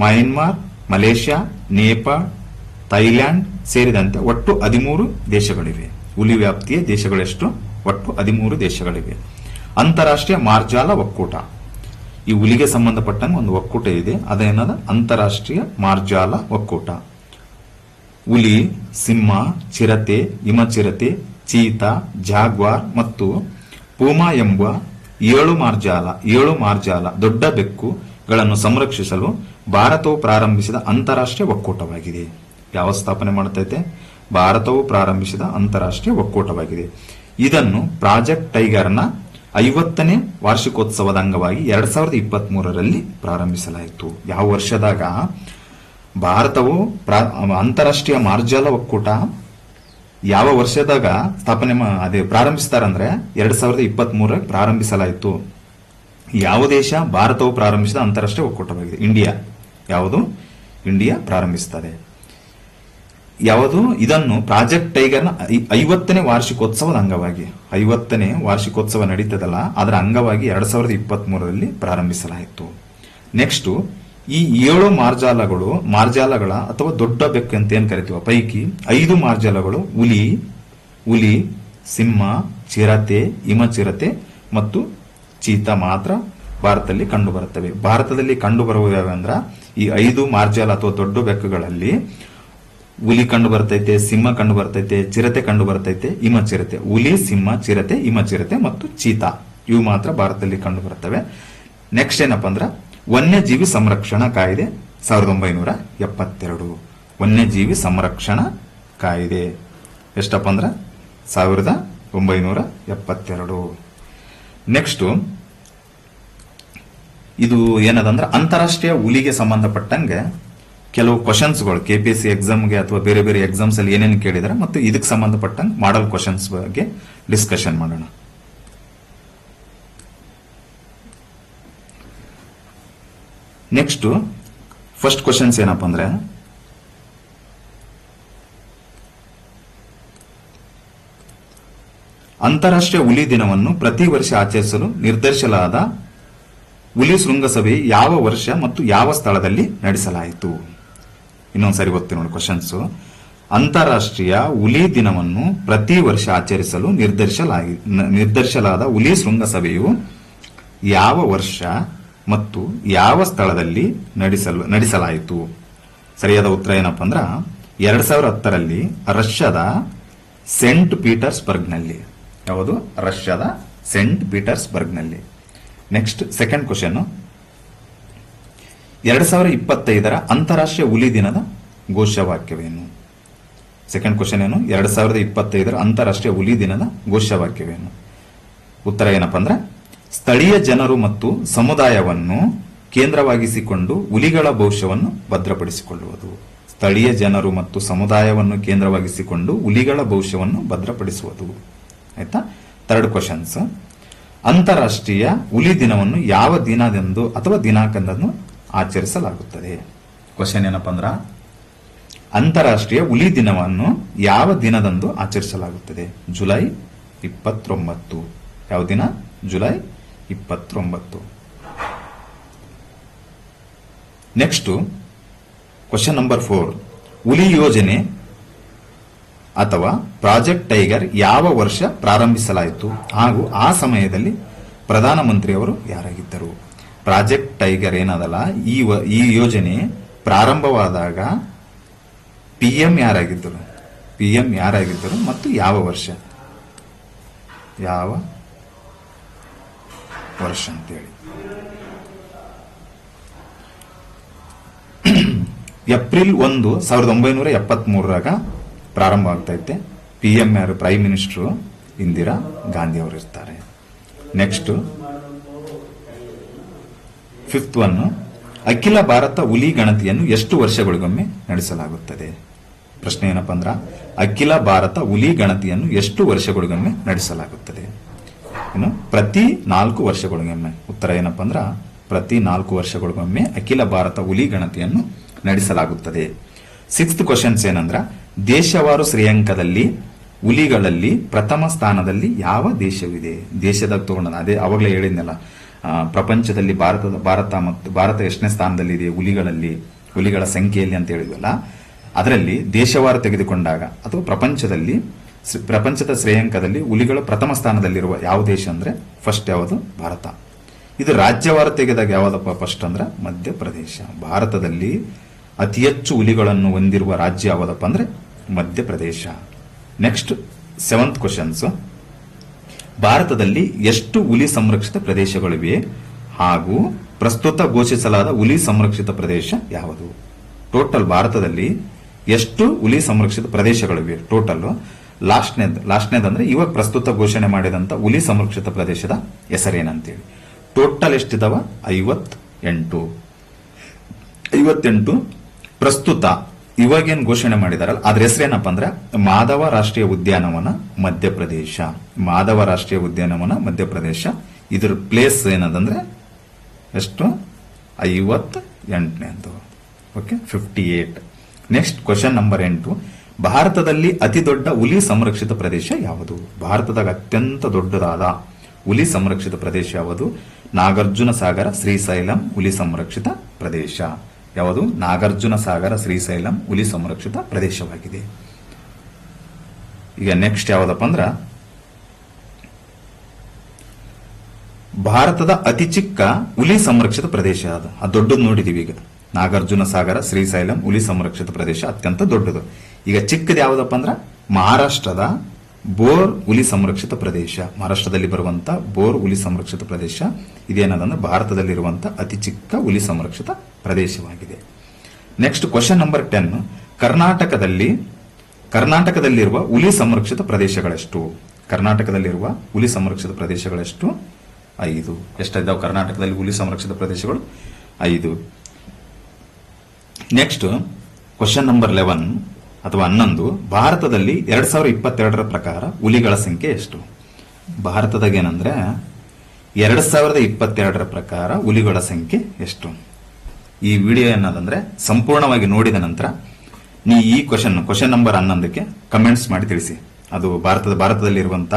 S1: Myanmar, Malaysia, Nepal, Thailand ಸೇರಿದಂತೆ ಒಟ್ಟು ಹದಿಮೂರು ದೇಶಗಳಿವೆ. ಹುಲಿ ವ್ಯಾಪ್ತಿಯ ದೇಶಗಳೆಷ್ಟು ಒಟ್ಟು ಹದಿಮೂರು ದೇಶಗಳಿವೆ. ಅಂತಾರಾಷ್ಟ್ರೀಯ ಮಾರ್ಜಾಲ ಒಕ್ಕೂಟ. ಈ ಹುಲಿಗೆ ಸಂಬಂಧಪಟ್ಟಂಗೆ ಒಂದು ಒಕ್ಕೂಟ ಇದೆ. ಅದೇನದ? ಅಂತಾರಾಷ್ಟ್ರೀಯ ಮಾರ್ಜಾಲ ಒಕ್ಕೂಟ. ಹುಲಿ, ಸಿಂಹ, ಚಿರತೆ, ಹಿಮಚಿರತೆ ಚೀತಾ, ಜಾಗ್ವಾರ್ ಮತ್ತು ಪೂಮಾ ಎಂಬ ಏಳು ಮಾರ್ಜಾಲ ಏಳು ಮಾರ್ಜಾಲ ದೊಡ್ಡ ಬೆಕ್ಕುಗಳನ್ನು ಸಂರಕ್ಷಿಸಲು ಭಾರತವು ಪ್ರಾರಂಭಿಸಿದ ಅಂತಾರಾಷ್ಟ್ರೀಯ ಒಕ್ಕೂಟವಾಗಿದೆ. ಯಾವ ಸ್ಥಾಪನೆ ಮಾಡುತ್ತೈತೆ ಭಾರತವು ಪ್ರಾರಂಭಿಸಿದ ಅಂತಾರಾಷ್ಟ್ರೀಯ ಒಕ್ಕೂಟವಾಗಿದೆ. ಇದನ್ನು ಪ್ರಾಜೆಕ್ಟ್ ಟೈಗರ್ನ ಐವತ್ತನೇ ವಾರ್ಷಿಕೋತ್ಸವದ ಅಂಗವಾಗಿ ಎರಡ್ ಸಾವಿರದ ಇಪ್ಪತ್ತ್ ಮೂರರಲ್ಲಿ ಪ್ರಾರಂಭಿಸಲಾಯಿತು. ಯಾವ ವರ್ಷದಾಗ? ಭಾರತವು ಅಂತಾರಾಷ್ಟ್ರೀಯ ಮಾರ್ಜಾಲ ಒಕ್ಕೂಟ ಯಾವ ವರ್ಷದಾಗ ಸ್ಥಾಪನೆ ಅದೇ ಪ್ರಾರಂಭಿಸ್ತಾರಂದ್ರೆ ಎರಡ್ ಸಾವಿರದ ಇಪ್ಪತ್ತ್ ಮೂರಕ್ಕೆ ಪ್ರಾರಂಭಿಸಲಾಯಿತು. ಯಾವ ದೇಶ ಭಾರತವು ಪ್ರಾರಂಭಿಸಿದ ಅಂತಾರಾಷ್ಟ್ರೀಯ ಒಕ್ಕೂಟವಾಗಿದೆ. ಇಂಡಿಯಾ. ಯಾವುದು? ಇಂಡಿಯಾ ಪ್ರಾರಂಭಿಸ್ತದೆ. ಯಾವುದು? ಇದನ್ನು ಪ್ರಾಜೆಕ್ಟ್ ಟೈಗರ್ನ ಐವತ್ತನೇ ವಾರ್ಷಿಕೋತ್ಸವದ ಅಂಗವಾಗಿ. ಐವತ್ತನೇ ವಾರ್ಷಿಕೋತ್ಸವ ನಡೀತದಲ್ಲ, ಅದರ ಅಂಗವಾಗಿ ಎರಡ್ ಸಾವಿರದ ಇಪ್ಪತ್ತ್ ಮೂರರಲ್ಲಿ ಪ್ರಾರಂಭಿಸಲಾಯಿತು. ನೆಕ್ಸ್ಟ್ ಈ ಏಳು ಮಾರ್ಜಾಲಗಳು, ಮಾರ್ಜಾಲಗಳ ಅಥವಾ ದೊಡ್ಡ ಬೆಕ್ಕು ಅಂತ ಏನ್ ಕರಿತೀವ? ಪೈಕಿ ಐದು ಮಾರ್ಜಾಲಗಳು ಹುಲಿ ಹುಲಿ, ಸಿಂಹ, ಚಿರತೆ, ಹಿಮಚಿರತೆ ಮತ್ತು ಚೀತಾ ಮಾತ್ರ ಭಾರತದಲ್ಲಿ ಕಂಡು ಬರುತ್ತವೆ. ಭಾರತದಲ್ಲಿ ಕಂಡು ಅಂದ್ರ ಈ ಐದು ಮಾರ್ಜಾಲ ಅಥವಾ ದೊಡ್ಡ ಬೆಕ್ಕುಗಳಲ್ಲಿ ಹುಲಿ ಕಂಡು ಬರ್ತೈತೆ, ಸಿಂಹ ಕಂಡು ಬರ್ತೈತೆ, ಚಿರತೆ ಕಂಡು ಬರ್ತೈತೆ ಹಿಮ ಚಿರತೆ ಹುಲಿ, ಸಿಂಹ, ಚಿರತೆ ಹಿಮ ಚಿರತೆ ಮತ್ತು ಚೀತಾ ಇವು ಮಾತ್ರ ಭಾರತದಲ್ಲಿ ಕಂಡು ಬರ್ತವೆ ನೆಕ್ಸ್ಟ್ ಏನಪ್ಪಾ ಅಂದ್ರ ವನ್ಯಜೀವಿ ಸಂರಕ್ಷಣಾ ಕಾಯ್ದೆ ಸಾವಿರದ ಒಂಬೈನೂರ ಎಪ್ಪತ್ತೆರಡು. ವನ್ಯಜೀವಿ ಸಂರಕ್ಷಣಾ ಕಾಯ್ದೆ. ಎಷ್ಟಪ್ಪ ಅಂದ್ರೆ? ಸಾವಿರದ ಒಂಬೈನೂರ ಎಪ್ಪತ್ತೆರಡು. ನೆಕ್ಸ್ಟ್ ಇದು ಏನದಂದ್ರೆ? ಅಂತಾರಾಷ್ಟ್ರೀಯ ಹುಲಿಗೆ ಸಂಬಂಧಪಟ್ಟಂಗೆ ಕೆಲವು ಕ್ವಶನ್ಸ್ಗಳು ಕೆ ಪಿ ಎಸ್ ಸಿ ಎಕ್ಸಾಮ್ಗೆ ಅಥವಾ ಬೇರೆ ಬೇರೆ ಎಕ್ಸಾಮ್ಸ್ ಅಲ್ಲಿ ಏನೇನು ಕೇಳಿದಾರೆ, ಮತ್ತು ಇದಕ್ಕೆ ಸಂಬಂಧಪಟ್ಟಂಗೆ ಮಾಡಲ್ ಕ್ವಶನ್ಸ್ ಬಗ್ಗೆ ಡಿಸ್ಕಷನ್ ಮಾಡೋಣ. ನೆಕ್ಸ್ಟ್ ಫಸ್ಟ್ ಕ್ವಶನ್ಸ್ ಏನಪ್ಪ ಅಂದ್ರೆ, ಅಂತಾರಾಷ್ಟ್ರೀಯ ಹುಲಿ ದಿನವನ್ನು ಪ್ರತಿ ವರ್ಷ ಆಚರಿಸಲು ನಿರ್ಧರಿಸಲಾದ ಹುಲಿ ಶೃಂಗಸಭೆ ಯಾವ ವರ್ಷ ಮತ್ತು ಯಾವ ಸ್ಥಳದಲ್ಲಿ ನಡೆಸಲಾಯಿತು? ಇನ್ನೊಂದ್ಸರಿ ಗೊತ್ತಿ ನೋಡಿ ಕ್ವಶನ್ಸ್ ಅಂತಾರಾಷ್ಟ್ರೀಯ ಹುಲಿ ದಿನವನ್ನು ಪ್ರತಿ ವರ್ಷ ಆಚರಿಸಲು ನಿರ್ಧರಿಸಲಾಗಿ, ನಿರ್ಧರಿಸಲಾದ ಹುಲಿ ಶೃಂಗಸಭೆಯು ಯಾವ ವರ್ಷ ಮತ್ತು ಯಾವ ಸ್ಥಳದಲ್ಲಿ ನಡೆಸಲು ನಡೆಸಲಾಯಿತು? ಸರಿಯಾದ ಉತ್ತರ ಏನಪ್ಪ ಅಂದ್ರೆ, ಎರಡ್ ಸಾವಿರ ಹತ್ತರಲ್ಲಿ ರಷ್ಯಾದ ಸೆಂಟ್ ಪೀಟರ್ಸ್ಬರ್ಗ್ನಲ್ಲಿ. ಯಾವುದು? ರಷ್ಯಾದ ಸೆಂಟ್ ಪೀಟರ್ಸ್ಬರ್ಗ್ನಲ್ಲಿ. ನೆಕ್ಸ್ಟ್ ಸೆಕೆಂಡ್ ಕ್ವಶನ್ ಎರಡ್ ಸಾವಿರ ಇಪ್ಪತ್ತೈದರ ಅಂತಾರಾಷ್ಟ್ರೀಯ ಹುಲಿ ದಿನದ ಘೋಷವಾಕ್ಯವೇನು? ಸೆಕೆಂಡ್ ಕ್ವಶನ್ ಏನು? ಎರಡ್ ಸಾವಿರದ ಇಪ್ಪತ್ತೈದರ ಅಂತಾರಾಷ್ಟ್ರೀಯ ಹುಲಿ ದಿನದ ಘೋಷವಾಕ್ಯವೇನು? ಉತ್ತರ ಏನಪ್ಪ ಅಂದ್ರೆ ಸ್ಥಳೀಯ ಜನರು ಮತ್ತು ಸಮುದಾಯವನ್ನು ಕೇಂದ್ರವಾಗಿಸಿಕೊಂಡು ಹುಲಿಗಳ ಭವಿಷ್ಯವನ್ನು ಭದ್ರಪಡಿಸಿಕೊಳ್ಳುವುದು. ಸ್ಥಳೀಯ ಜನರು ಮತ್ತು ಸಮುದಾಯವನ್ನು ಕೇಂದ್ರವಾಗಿಸಿಕೊಂಡು ಹುಲಿಗಳ ಭವಿಷ್ಯವನ್ನು ಭದ್ರಪಡಿಸುವುದು. ಆಯ್ತಾ? ಥರ್ಡ್ ಕ್ವಶನ್ಸ್ ಅಂತಾರಾಷ್ಟ್ರೀಯ ಹುಲಿ ದಿನವನ್ನು ಯಾವ ದಿನದಂದು ಅಥವಾ ದಿನಾಂಕದಂದು ಆಚರಿಸಲಾಗುತ್ತದೆ? ಕ್ವಶನ್ ಏನಪ್ಪಂದ್ರ ಅಂತಾರಾಷ್ಟ್ರೀಯ ಹುಲಿ ದಿನವನ್ನು ಯಾವ ದಿನದಂದು ಆಚರಿಸಲಾಗುತ್ತದೆ? ಜುಲೈ ಇಪ್ಪತ್ತೊಂಬತ್ತು. ಯಾವ ದಿನ? ಜುಲೈ ಇಪ್ಪತ್ತೊಂಬತ್ತು. ನೆಕ್ಸ್ಟ್ ಕ್ವಶನ್ ನಂಬರ್ ಫೋರ್ ಹುಲಿ ಯೋಜನೆ ಅಥವಾ ಪ್ರಾಜೆಕ್ಟ್ ಟೈಗರ್ ಯಾವ ವರ್ಷ ಪ್ರಾರಂಭಿಸಲಾಯಿತು? ಹಾಗೂ ಆ ಸಮಯದಲ್ಲಿ ಪ್ರಧಾನಮಂತ್ರಿಯವರು ಯಾರಾಗಿದ್ದರು? ಪ್ರಾಜೆಕ್ಟ್ ಟೈಗರ್ ಏನದಲ್ಲ, ಈ ಈ ಯೋಜನೆ ಪ್ರಾರಂಭವಾದಾಗ ಪಿ ಎಂ ಯಾರಾಗಿದ್ದರು? ಪಿ ಎಂ ಯಾರಾಗಿದ್ದರು ಮತ್ತು ಯಾವ ವರ್ಷ? ಯಾವ ವರ್ಷ ಅಂತೇಳಿ. ಏಪ್ರಿಲ್ ಒಂದು ಸಾವಿರದ ಒಂಬೈನೂರ ಎಪ್ಪತ್ತ್ ಮೂರರಾಗ ಪ್ರಾರಂಭ ಆಗ್ತೈತೆ. P M R prime minister Indira Gandhi ಅವರು ಇರ್ತಾರೆ. ನೆಕ್ಸ್ಟ್ ಫಿಫ್ತ್ ಒನ್ ಅಖಿಲ ಭಾರತ ಹುಲಿ ಗಣತಿಯನ್ನು ಎಷ್ಟು ವರ್ಷಗಳಿಗೊಮ್ಮೆ ನಡೆಸಲಾಗುತ್ತದೆ? ಪ್ರಶ್ನೆ ಏನಪ್ಪ ಅಂದ್ರ ಅಖಿಲ ಭಾರತ ಹುಲಿ ಗಣತಿಯನ್ನು ಎಷ್ಟು ವರ್ಷಗಳಿಗೊಮ್ಮೆ ನಡೆಸಲಾಗುತ್ತದೆ? ಏನು ಪ್ರತಿ ನಾಲ್ಕು ವರ್ಷಗಳಿಗೊಮ್ಮೆ. ಉತ್ತರ ಏನಪ್ಪ ಅಂದ್ರ, ಪ್ರತಿ ನಾಲ್ಕು ವರ್ಷಗಳಿಗೊಮ್ಮೆ ಅಖಿಲ ಭಾರತ ಹುಲಿ ಗಣತಿಯನ್ನು ನಡೆಸಲಾಗುತ್ತದೆ. ಸಿಕ್ಸ್ತ್ ಕ್ವಶನ್ಸ್ ಏನಂದ್ರ, ದೇಶವಾರು ಶ್ರೇಯಾಂಕದಲ್ಲಿ, ಹುಲಿಗಳಲ್ಲಿ ಪ್ರಥಮ ಸ್ಥಾನದಲ್ಲಿ ಯಾವ ದೇಶವಿದೆ? ದೇಶದಾಗ ತಗೊಂಡ ಅದೇ ಅವಾಗಲೇ ಹೇಳಿದ್ನಲ್ಲ ಪ್ರಪಂಚದಲ್ಲಿ ಭಾರತದ, ಭಾರತ ಮತ್ತು ಭಾರತ ಎಷ್ಟನೇ ಸ್ಥಾನದಲ್ಲಿದೆ ಹುಲಿಗಳಲ್ಲಿ, ಹುಲಿಗಳ ಸಂಖ್ಯೆಯಲ್ಲಿ ಅಂತ ಹೇಳಿದ್ವಲ್ಲ, ಅದರಲ್ಲಿ ದೇಶವಾರು ತೆಗೆದುಕೊಂಡಾಗ, ಅಥವಾ ಪ್ರಪಂಚದಲ್ಲಿ ಪ್ರಪಂಚದ ಶ್ರೇಯಾಂಕದಲ್ಲಿ ಹುಲಿಗಳು ಪ್ರಥಮ ಸ್ಥಾನದಲ್ಲಿರುವ ಯಾವ ದೇಶ ಅಂದ್ರೆ ಫಸ್ಟ್ ಯಾವುದು? ಭಾರತ. ಇದು ರಾಜ್ಯವಾರು ತೆಗೆದಾಗ ಯಾವುದಪ್ಪ ಫಸ್ಟ್ ಅಂದ್ರೆ ಮಧ್ಯಪ್ರದೇಶ. ಭಾರತದಲ್ಲಿ ಅತಿ ಹೆಚ್ಚು ಹುಲಿಗಳನ್ನು ಹೊಂದಿರುವ ರಾಜ್ಯ ಯಾವುದಪ್ಪ ಅಂದ್ರೆ ಮಧ್ಯಪ್ರದೇಶ. ನೆಕ್ಸ್ಟ್ ಸೆವೆಂತ್ ಕ್ವಶನ್ಸ್ ಭಾರತದಲ್ಲಿ ಎಷ್ಟು ಹುಲಿ ಸಂರಕ್ಷಿತ ಪ್ರದೇಶಗಳಿವೆ ಹಾಗೂ ಪ್ರಸ್ತುತ ಘೋಷಿಸಲಾದ ಹುಲಿ ಸಂರಕ್ಷಿತ ಪ್ರದೇಶ ಯಾವುದು? ಟೋಟಲ್ ಭಾರತದಲ್ಲಿ ಎಷ್ಟು ಹುಲಿ ಸಂರಕ್ಷಿತ ಪ್ರದೇಶಗಳಿವೆ? ಟೋಟಲ್ ಲಾಸ್ಟ್ನೇದ್ ಅಂದ್ರೆ ಇವಾಗ ಪ್ರಸ್ತುತ ಘೋಷಣೆ ಮಾಡಿದಂತ ಹುಲಿ ಸಂರಕ್ಷಿತ ಪ್ರದೇಶದ ಹೆಸರೇನಂತೇಳಿ ಟೋಟಲ್ ಎಷ್ಟಿದಾವ? ಐವತ್ತೆಂಟು. ಐವತ್ತೆಂಟು ಪ್ರಸ್ತುತ ಇವಾಗೇನು ಘೋಷಣೆ ಮಾಡಿದಾರಲ್ಲ, ಅದ್ರ ಹೆಸರೇನಪ್ಪ ಅಂದ್ರೆ ಮಾಧವ ರಾಷ್ಟ್ರೀಯ ಉದ್ಯಾನವನ ಮಧ್ಯಪ್ರದೇಶ. ಮಾಧವ ರಾಷ್ಟ್ರೀಯ ಉದ್ಯಾನವನ ಮಧ್ಯಪ್ರದೇಶ. ಇದ್ರ ಪ್ಲೇಸ್ ಏನದಂದ್ರೆ ಎಷ್ಟು? ಐವತ್ ಅಂತ okay fifty eight next question number ಎಂಟು. ಭಾರತದಲ್ಲಿ ಅತಿ ದೊಡ್ಡ ಹುಲಿ ಸಂರಕ್ಷಿತ ಪ್ರದೇಶ ಯಾವುದು? ಭಾರತದಾಗ ಅತ್ಯಂತ ದೊಡ್ಡದಾದ ಹುಲಿ ಸಂರಕ್ಷಿತ ಪ್ರದೇಶ ಯಾವುದು? ನಾಗಾರ್ಜುನ ಸಾಗರ ಶ್ರೀಶೈಲಂ ಹುಲಿ ಸಂರಕ್ಷಿತ ಪ್ರದೇಶ. ಯಾವುದು? ನಾಗಾರ್ಜುನ ಸಾಗರ ಶ್ರೀಶೈಲಂ ಹುಲಿ ಸಂರಕ್ಷಿತ ಪ್ರದೇಶವಾಗಿದೆ. ಈಗ ನೆಕ್ಸ್ಟ್ ಯಾವುದಪ್ಪ ಅಂದ್ರ, ಭಾರತದ ಅತಿ ಚಿಕ್ಕ ಹುಲಿ ಸಂರಕ್ಷಿತ ಪ್ರದೇಶ ಅದು ಆ ದೊಡ್ಡದು ನೋಡಿದೀವಿ ಈಗ. ನಾಗಾರ್ಜುನ ಸಾಗರ ಶ್ರೀಶೈಲಂ ಹುಲಿ ಸಂರಕ್ಷಿತ ಪ್ರದೇಶ ಅತ್ಯಂತ ದೊಡ್ಡದು. ಈಗ ಚಿಕ್ಕದು ಯಾವುದಪ್ಪ ಅಂದ್ರೆ ಮಹಾರಾಷ್ಟ್ರದ ಬೋರ್ ಹುಲಿ ಸಂರಕ್ಷಿತ ಪ್ರದೇಶ. ಮಹಾರಾಷ್ಟ್ರದಲ್ಲಿ ಬರುವಂತ ಬೋರ್ ಹುಲಿ ಸಂರಕ್ಷಿತ ಪ್ರದೇಶ ಇದೇನದಂದ್ರೆ ಭಾರತದಲ್ಲಿರುವಂತ ಅತಿ ಚಿಕ್ಕ ಹುಲಿ ಸಂರಕ್ಷಿತ ಪ್ರದೇಶವಾಗಿದೆ. ನೆಕ್ಸ್ಟ್ ಕ್ವಶನ್ ನಂಬರ್ ಟೆನ್ ಕರ್ನಾಟಕದಲ್ಲಿ, ಕರ್ನಾಟಕದಲ್ಲಿರುವ ಹುಲಿ ಸಂರಕ್ಷಿತ ಪ್ರದೇಶಗಳೆಷ್ಟು? ಕರ್ನಾಟಕದಲ್ಲಿರುವ ಹುಲಿ ಸಂರಕ್ಷಿತ ಪ್ರದೇಶಗಳೆಷ್ಟು? ಐದು. ಎಷ್ಟಿದ್ದಾವೆ ಕರ್ನಾಟಕದಲ್ಲಿ ಹುಲಿ ಸಂರಕ್ಷಿತ ಪ್ರದೇಶಗಳು? ಐದು. ನೆಕ್ಸ್ಟ್ ಕ್ವಶನ್ ನಂಬರ್ ಲೆವೆನ್ ಅಥವಾ ಹನ್ನೊಂದು. ಭಾರತದಲ್ಲಿ ಎರಡ್ ಸಾವಿರದ ಇಪ್ಪತ್ತೆರಡರ ಪ್ರಕಾರ ಹುಲಿಗಳ ಸಂಖ್ಯೆ ಎಷ್ಟು? ಭಾರತದಾಗ ಏನಂದ್ರೆ ಎರಡ್ ಸಾವಿರದ ಇಪ್ಪತ್ತೆರಡರ ಪ್ರಕಾರ ಹುಲಿಗಳ ಸಂಖ್ಯೆ ಎಷ್ಟು? ಈ ವಿಡಿಯೋ ಏನದಂದ್ರೆ ಸಂಪೂರ್ಣವಾಗಿ ನೋಡಿದ ನಂತರ ನೀ ಈ ಕ್ವಶನ್ ಕ್ವಶನ್ ನಂಬರ್ ಹನ್ನೊಂದಕ್ಕೆ ಕಮೆಂಟ್ಸ್ ಮಾಡಿ ತಿಳಿಸಿ. ಅದು ಭಾರತದ ಭಾರತದಲ್ಲಿರುವಂಥ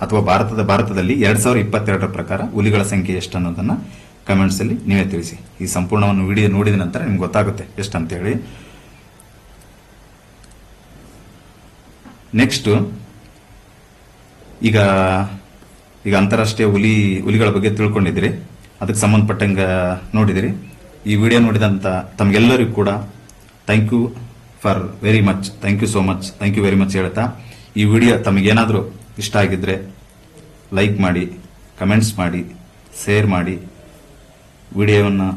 S1: ಅಥವಾ ಭಾರತದ, ಭಾರತದಲ್ಲಿ ಎರಡ್ ಸಾವಿರದ ಇಪ್ಪತ್ತೆರಡರ ಪ್ರಕಾರ ಹುಲಿಗಳ ಸಂಖ್ಯೆ ಎಷ್ಟು ಅನ್ನೋದನ್ನ ಕಮೆಂಟ್ಸ್ ಅಲ್ಲಿ ನೀವೇ ತಿಳಿಸಿ. ಈ ಸಂಪೂರ್ಣವನ್ನು ವಿಡಿಯೋ ನೋಡಿದ ನಂತರ ನಿಮ್ಗೆ ಗೊತ್ತಾಗುತ್ತೆ ಎಷ್ಟು ಅಂತ ಹೇಳಿ ನೆಕ್ಸ್ಟ್ ಈಗ ಈಗ ಅಂತಾರಾಷ್ಟ್ರೀಯ ಹುಲಿ, ಹುಲಿಗಳ ಬಗ್ಗೆ ತಿಳ್ಕೊಂಡಿದ್ದೀರಿ. ಅದಕ್ಕೆ ಸಂಬಂಧಪಟ್ಟಂಗ ನೋಡಿದಿರಿ ಈ ವಿಡಿಯೋ ನೋಡಿದಂತ ತಮಗೆಲ್ಲರಿಗೂ ಕೂಡ thank you for very much thank you so much thank you very much ಹೇಳ್ತಾ, ಈ ವಿಡಿಯೋ ತಮಗೇನಾದರೂ ಇಷ್ಟ ಆಗಿದ್ರೆ ಲೈಕ್ ಮಾಡಿ ಕಮೆಂಟ್ಸ್ ಮಾಡಿ ಶೇರ್ ಮಾಡಿ ವಿಡಿಯೋವನ್ನು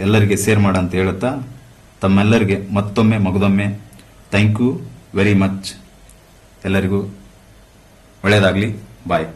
S1: ಎಲ್ಲರಿಗೆ ಶೇರ್ ಮಾಡ ಅಂತ ಹೇಳುತ್ತಾ, ತಮ್ಮೆಲ್ಲರಿಗೆ ಮತ್ತೊಮ್ಮೆ ಮಗದೊಮ್ಮೆ ಥ್ಯಾಂಕ್ ಯು ವೆರಿ ಮಚ್ ಎಲ್ಲರಿಗೂ ಒಳ್ಳೆಯದಾಗಲಿ ಬಾಯ್